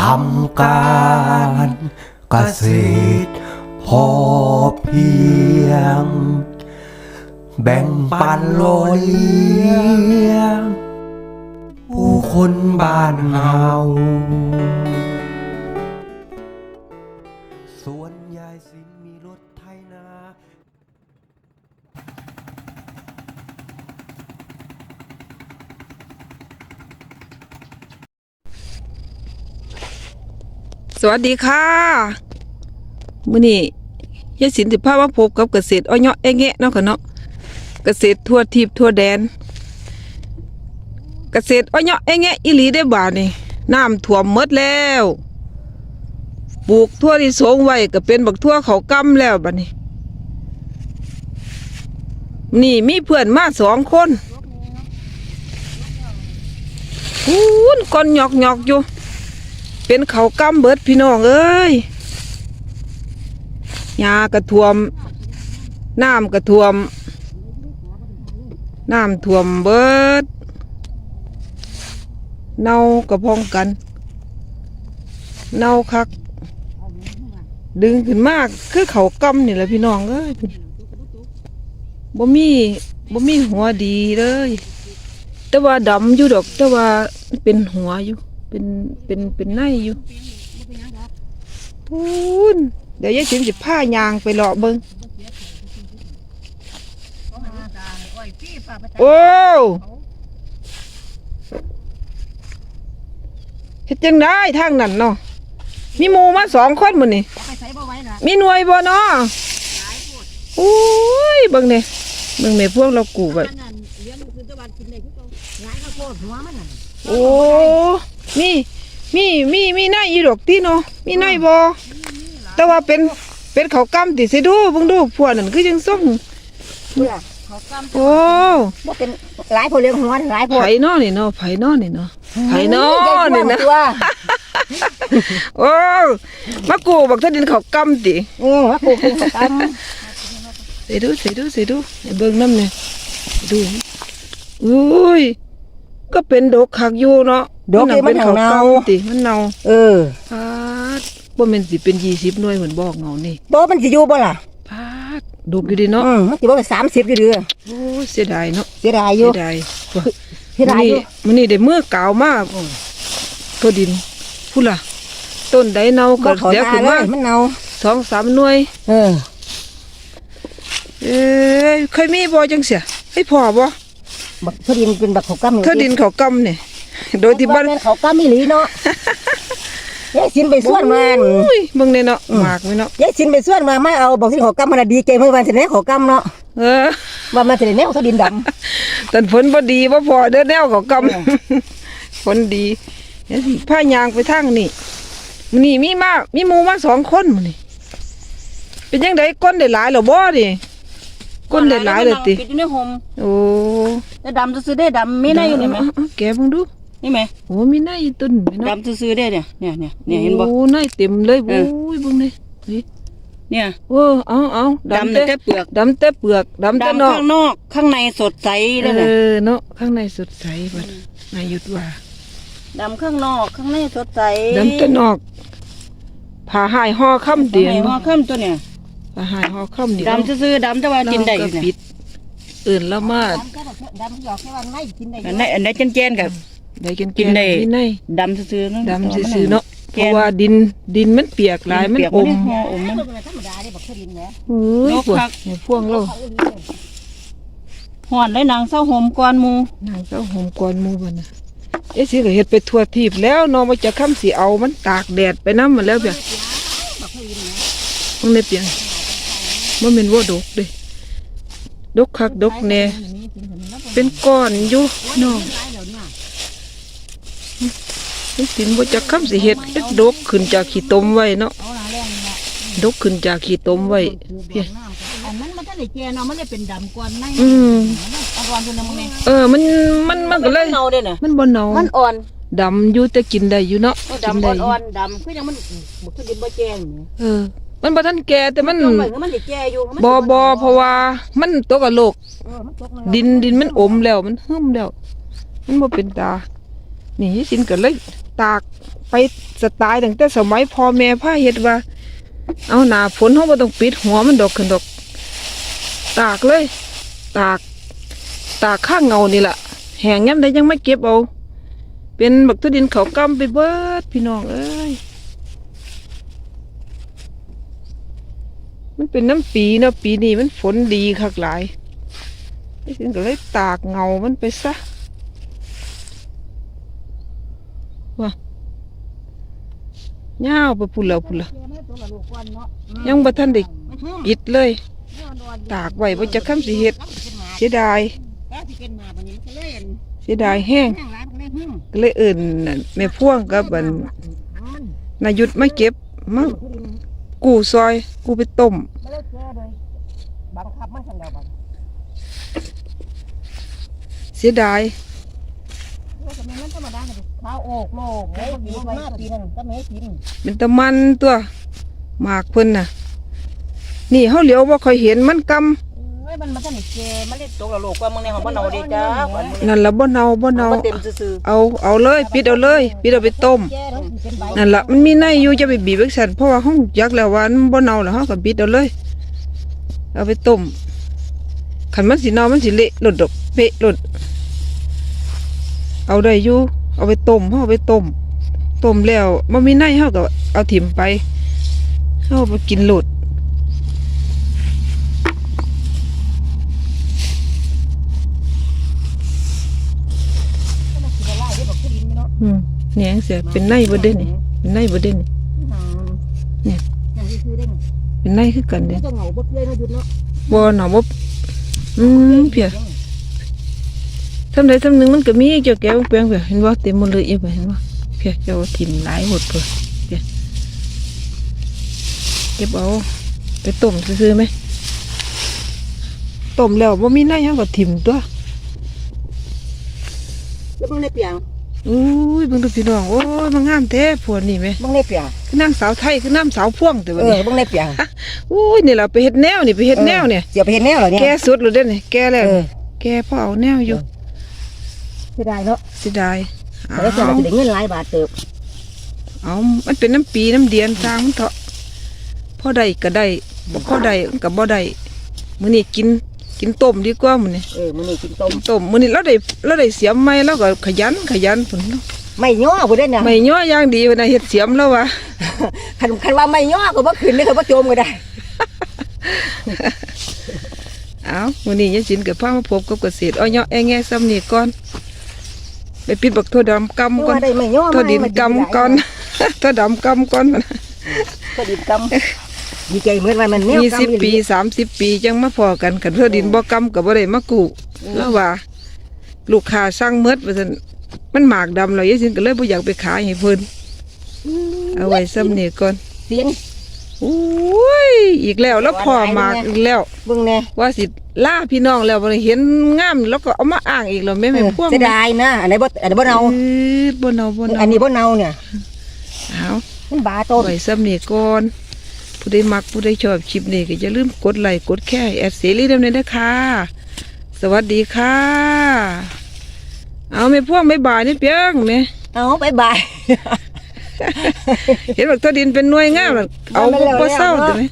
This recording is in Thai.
ทำการเกษตรพอเพียง แบ่งปันโลยเลี้ยงผู้คนบ้านเฮา สวัสดีค่ะมื้อนี้ยายสินสิพามาพบกับเกษตรอ้อยเงาะแอะแงะเนาะค่ะเนาะเกษตรทั่วทิพทั่วแดน เกษตรอ้อยเงาะแอะแงะอีหลีได้บาดนี่น้ำท่วมหมดแล้วปลูกทั่วที่สงไว้ก็เป็นบักทั่วเขากำแล้วบัดนี้ นี่มีเพื่อนมาสองคนคูนก้อนหยอกหยอกอยู่ เป็นเขาวกำเบิดพี่น้องเอ้ยหญ้ากระท่วม น้ำกระท่วม น้ำท่วมเบิด เน่ากระพองกัน เน่าคัก ดึงขึ้นมากคือเขาวกำนี่แหละพี่น้องเอ้ยบ่มีบ่มีหัวดีเลย แต่ว่าดำอยู่ดอก แต่ว่าเป็นหัวอยู่ เป็นเป็นเป็นในอยู่พูนเดี๋ยวยายสิมจะผ้ายางไปเลาะเบิงโอ้เฮ็ดจังได้ทางนั้นเนาะมีหมูมาสองคนหมดนี่ไปใส่บ่ไว้ล่ะมีหน่วยบ่เนาะโอ้ยเบิ่งเนี่ยเบิ่งแม่พวกเรากูไว้อันนั้นเลี้ยงคือ ตะวันกินได้คือเก่าหลายข้าวโพดหัวมันน่ะโอ้มีมีมีมีในอีดอกที่เนาะมีในบอแต่ว่าเป็นเป็นเขาวกำติสิดูเบิ่งดูพวกนั่นคือจังส่งเพื่อเขากำโอ้บ่เป็นหลายโพดเลี้ยงหัวหลายโพดไผเนาะนี่เนาะไผเนาะนี่เนาะไผเนาะนี่นะตัวโอ้มากูบักถ้าดินเขาวกำติเออว่าปลูกเป็นเขากสิดูสิดูสิดูให้เบิ่งน้ำเนี่ยดูอุ้ย ก็เป็นดอกคักอยู่เนาะำดอกที่มันเป็นหางเนาติมันเน่าเออพาดบ่แม่นสิเป็น20หน่วยเหมือนบอกเงานี่บ่มันสิอยู่บ่ล่ะพาดดุกอยู่ดิเนาะอืมมันสิบ่เป็น30อยู่เด้อโอ้ยเสียดายเนาะเสียดายอเสียู่ยดายว่ะเสียดายอยู่มื้อนี้ได้มือกาวมากตัวดินพูดล่ะ ต้นใดเน่าก็บ่เขาเดี๋ยวตาขึ้นเลมายมันเน่าสองสามหน่วย เออ เอ้ยเคยมีบ่จังเสียให้พอบ่ บักพอดินเป็นบักเขากำถ้าดินเขากำเนี่ยโดยที่บ้านแม่นเขากำอีหลีเนาะยายสินไปส่วนมันอุ้ยเบิ่งเนี่ยเนาะหมากไว้เนาะยายสินไปส่วนมามาเอาบอกที่เขากำมันนะดีใจเมื่อวันสิแน่เขากำเนาะเออว่ามันสิแน่เขาดินดำแต่ฝนบ่ดีบ่พอเด้อแนวเขากำฝนดีเดี๋ยวสิพายางไปทางนี่มื้อนี้มีมามีหมู่มาสองคนมื้อนี้เป็นจังไดก้นได้หลายเหรอบ่ดิก้นได้หลายเลยติปิดอยู่ในห่มโอ้ แต่ดำซื้อๆได้ดำมีในอยู่นี่ไหมเาเอาแกะเบิ่งดูนี่ไหมโอ้มีในอยู่ต้นไหมเนาะดำซื้อๆได้เนี่ยเนี่ยเนี่ยเนี่ยเห็นบ่โอ้ในเต็มเลยเอโอ้อยเบิ่งนี่นี่เนี่ยโอ้เอาเอาดำดำแต่แต่เปลือกดำแต่เปลือกดำแต่นดำอกข้างนอก ข้างในสดใสเลยเอนะอเนาะข้างในสดใสบัดนายยุดว่าดำข้างนอกข้างในสดใสดำแต่นอกผ่าหายห่อค่ำเดียไหนวหัวข้ามตัวเนี่ยผ่าหายห่อค่ำนี่ดำซื้อๆดำแต่ว่ากินได้อยู่เราเนี่ยปิดเอื่นแล้วมาดำแค่แบบดำหยอกแค่วันไม่กินได้อันไหนอันไหนเจนๆกับ ได้กินกินได้นี่ในดำซื้อๆเนาะดำซื่อๆเนาะเพแกนราะว่าดินดินมันเปียกหลายมันเปียกอมันมเนี่ยหัวอมมันธรรมดาได้บอกแค่ดินนะเฮ้ยโรคพวกคักเนี่ยพวงเราห่อนเลยนางเศร้าห่มก่อนหมูนางเจ้าหอมก่อนหมู่บัดน่ะเอ๊ะสิก็เฮ็ดไปทั่วทีบแล้วเนาะว่าจะค้ำสิเอามันตากแดดไปนำหมดแล้วเปียมันไม่เปลี่ยนบ่แม่นว่าดกเด้ ดกคักดกแน่เป็นก้อนอยู่น้องนี่สินบ่จะค้ำสิเฮ็ดเฮ็ดดกขึ้นจากขี้ตมไว้เนาะดกขึ้นจากขี้ตมไว้เพียอันนั้นมันถ้าได้แก่เนาะมันได้เป็นดำก่อนในอืมเอาก่อนตัวนึงมึงเนี่ยเออมันมันมันก็เลยเนาเด้น่ะมันบ่เนามันอ่อนดำอยู่แต่กินได้อยู่เนาะเอากินดำได้อ่อนๆดำคือยังมันบ่คือดินบ่แจ้งเนี่ยเออ มันบ่ทันแก่แต่มันจงไว้ก็มันสิแก่อยู่มันบ่บ่เพราะว่ามันตกกับโลก เออมันตกมาดินดินมันอมแล้วมันหึมแล้ว มันบ่เป็นตา นี่สินก็เลยตากไปสไตล์ตั้งแต่สมัยพ่อแม่พาเฮ็ดว่า เอาหน้าฝนเฮาบ่ต้องปิดหัวมันดอกขึ้นดอก ตากเลย ตาก ตากข้างเงานี่ล่ะแห้งยามใดยังไม่เก็บเอา เป็นบักทุดินเขากำไปเบิดพี่น้องเอ้ย มันเป็นน้ำปีเนาะปีนี้มันฝนดีคักหลายนี่ถึงก็เลยตากเงามันไปซะว่าเงาไปพุ่นแล้วพุ่นละแกมาตัวยังบ่ทันได้มันหึมปิดเลย ตากไว้บ่จะค้ำสิเฮ็ดเสียดายเสียดายแห้งก็เลยเอิ่นแม่พ่วงกับบันหางมันนายุทธมาเก็บมาผู้ดิน กูซอย กูไปต้มมันเลยแก้เลยบังคับมันทันแล้วบัดเสียดายเออก็แม่นมันธรรมดาน่ะดิข้าวโอกโลกเอ้ยปีมาปีนั้นก็แม่กินเป็นตะมันตัวหมากเพิ่นน่ะ นี่เฮาเหลียวบ่ค่อยเห็นมันกำเอ้ย มันมาทันได้แก่มันเลยตกละลูกก่อนมึงในของบ่เนาเด้จ้าก่อนมึงนั่นละบ่เนาบ่เนามันเต็มซื่อเอาเอาเลยปิดเอาเลยปิดเอาไปต้มๆแก่แล้วสิเป็นใบนั่นละมันมีในอยู่จะไปบีบไว้สั่นเพราะว่าห้องยักแล้วว่ามันบ่เน่าแล้วเฮาก็บิดเอาเลย เอาไปต้มคันมันสิเน่ามันสิเละหลุดดอกเปะหลุดเอาได้อยู่เอาไปต้มเฮาเอาไปต้มต้มแล้วบ่มีในเฮาก็เอาถิ่มไปเฮาเอาไปกินโลด มันสิละลายได้บอกผู้ดินไหมเนาะ อืมเนี่ยเสียเป็นในบ่เด้นี่เป็นในบ่เด้นี่เนี่ยอย่างนี้คือได้ไงเป็นในคือกันเด้มันก็เหงาบดเลยนะหยุดเนาะบ่เนาะบ่อืมเพียทำใดทำหนึ่งมันก็มีเจ้าแก้วเปลียงเพียเห็นว่าเต็มหมดเลยเอียบเห็นว่าเพียเจ้าถิ่มหลายหดเพื่อเพียเก็บเอาไปต้มซื้อไหมต้มแล้วว่ามีในยังก็ถิ่มตัวแล้วมึงได้เปียง อุ้ยเบิ่งดูพี่น้องโอ้ยมันงามแท้พวกนี่ไหมมึงได้เปียงคือนางสาวไทยคือนางสาวพ่วงแต่วันเออนี้มึงได้เปียงอุ้ยนี่แหละไปเฮ็ดแนวนี่ไปเฮ็ดแนวเนี่ยเสียไปเห็นแนวเหรอเนี่ย แกสุดเลยเด้อนี่แกแล้วเออ แกพ่อเอาแนวอยู่เสียดายเนาะเสิดายแต่แล้วจะเอาได้เงินหลายบาทเติบเอามันเป็นน้ำปีน้ำเดียนสร้างมันเถอะพอได้ก็ได้บ่พอได้มันก็บ่ได้มื้อนี้กิน กินต้มดีกว่ามื้อนี้เออมึงนี่กินต้มต้มมื้อนี้เราได้เราได้เสียมใหม่แล้วก็ขยันขยันพุ่นเนาะไม่ย่อกูได้เนี่ยไม่ย่ออย่างดีวันน่ะเฮ็ดเสียมแล้ววะคันคันว่าไม่ย่อก็บ่ขึ้นเลยก็บ่โจมก็ได้เอามื้อนี้ยายสินก็พามาพบกับเกษตรอ้อยเนาะแอ้แงซ้ำนี่ก่อนไปปิดบักทั่วดำกำก่อนว่าได้ไม่ย่อทั่วดินกำก่อนทั่วดำกำก่อนมันก็ดินกำ ดีใจเหมือนว่ามันแนวยี่กำสิบปีสามสิบปีจังมาพอกันกันเพื่อดินบ่กำกับบ่ได้มากู้แล้วว่า ลูกค้าสั่งเมดว่าซั่นมันหมากดำแล้วยายสินก็เลยบ่อยากไปขายให้เพิ่นเอาไว้ซ้ำนี่ก่อนเสียงโอ้ยอีกแล้วแล้วพอหมากอีกแล้วเบิ่งแน่ว่าสิล่าพี่น้องแล้วบ่ได้เห็นงามแล้วก็เอามาอ้างอีกแล้วแม่แม่พวงเสียดายนะอันไหนบ่อันไหนบ่เนาเออบ่เนาบ่เนาอันนี้บ่เนาเนี่ยเอามันบาต้นไว้ซ้ำนี่ก่อน ผู้ใดมักผู้ใดชอบคลิปนี้ก็อย่าลืมกดไลค์กดแค่แอดเสรีดำเนินด้วยค่ะสวัสดีค่ะ เอาไม่พ่วงไม่บ่ายนี่เปียงแม่เอาบายบาย เห็นว่าตัวดินเป็นหน่วยงามน่ะเอามันแล้วบ่เศร้าแล้วตัวนี้